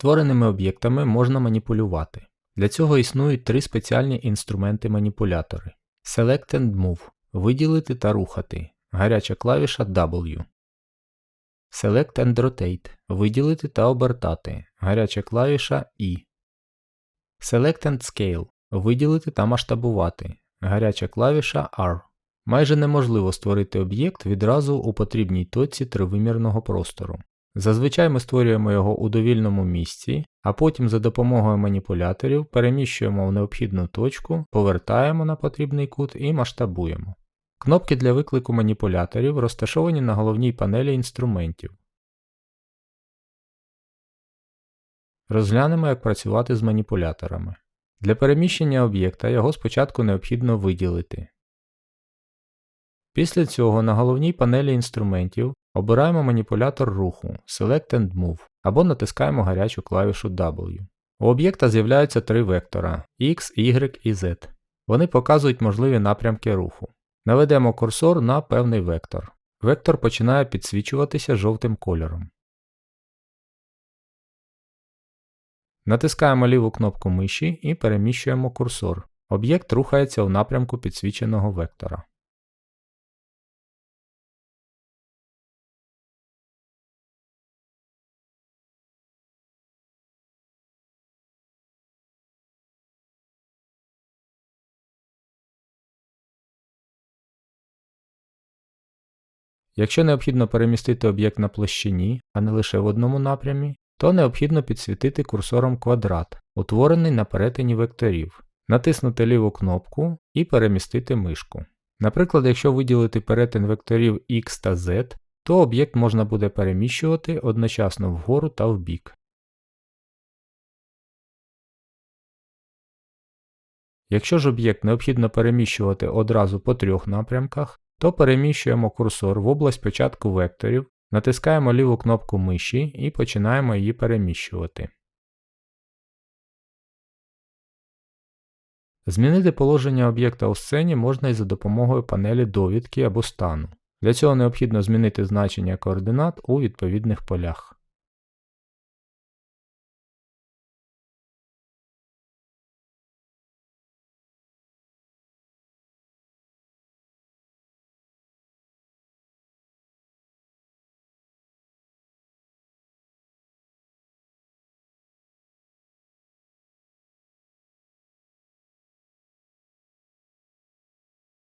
Створеними об'єктами можна маніпулювати. Для цього існують три спеціальні інструменти-маніпулятори: Select and Move виділити та рухати, гаряча клавіша W. Select and Rotate виділити та обертати, гаряча клавіша I. Select and Scale виділити та масштабувати, гаряча клавіша R. Майже неможливо створити об'єкт відразу у потрібній точці тривимірного простору. Зазвичай ми створюємо його у довільному місці, а потім за допомогою маніпуляторів переміщуємо в необхідну точку, повертаємо на потрібний кут і масштабуємо. Кнопки для виклику маніпуляторів розташовані на головній панелі інструментів. Розглянемо, як працювати з маніпуляторами. Для переміщення об'єкта його спочатку необхідно виділити. Після цього на головній панелі інструментів обираємо маніпулятор руху Select and Move або натискаємо гарячу клавішу W. У об'єкта з'являються три вектора X, Y і Z. Вони показують можливі напрямки руху. Наведемо курсор на певний вектор. Вектор починає підсвічуватися жовтим кольором. Натискаємо ліву кнопку миші і переміщуємо курсор. Об'єкт рухається в напрямку підсвіченого вектора. Якщо необхідно перемістити об'єкт на площині, а не лише в одному напрямі, то необхідно підсвітити курсором квадрат, утворений на перетині векторів, натиснути ліву кнопку і перемістити мишку. Наприклад, якщо виділити перетин векторів X та Z, то об'єкт можна буде переміщувати одночасно вгору та вбік. Якщо ж об'єкт необхідно переміщувати одразу по трьох напрямках, то переміщуємо курсор в область початку векторів, натискаємо ліву кнопку миші і починаємо її переміщувати. Змінити положення об'єкта у сцені можна і за допомогою панелі довідки або стану. Для цього необхідно змінити значення координат у відповідних полях.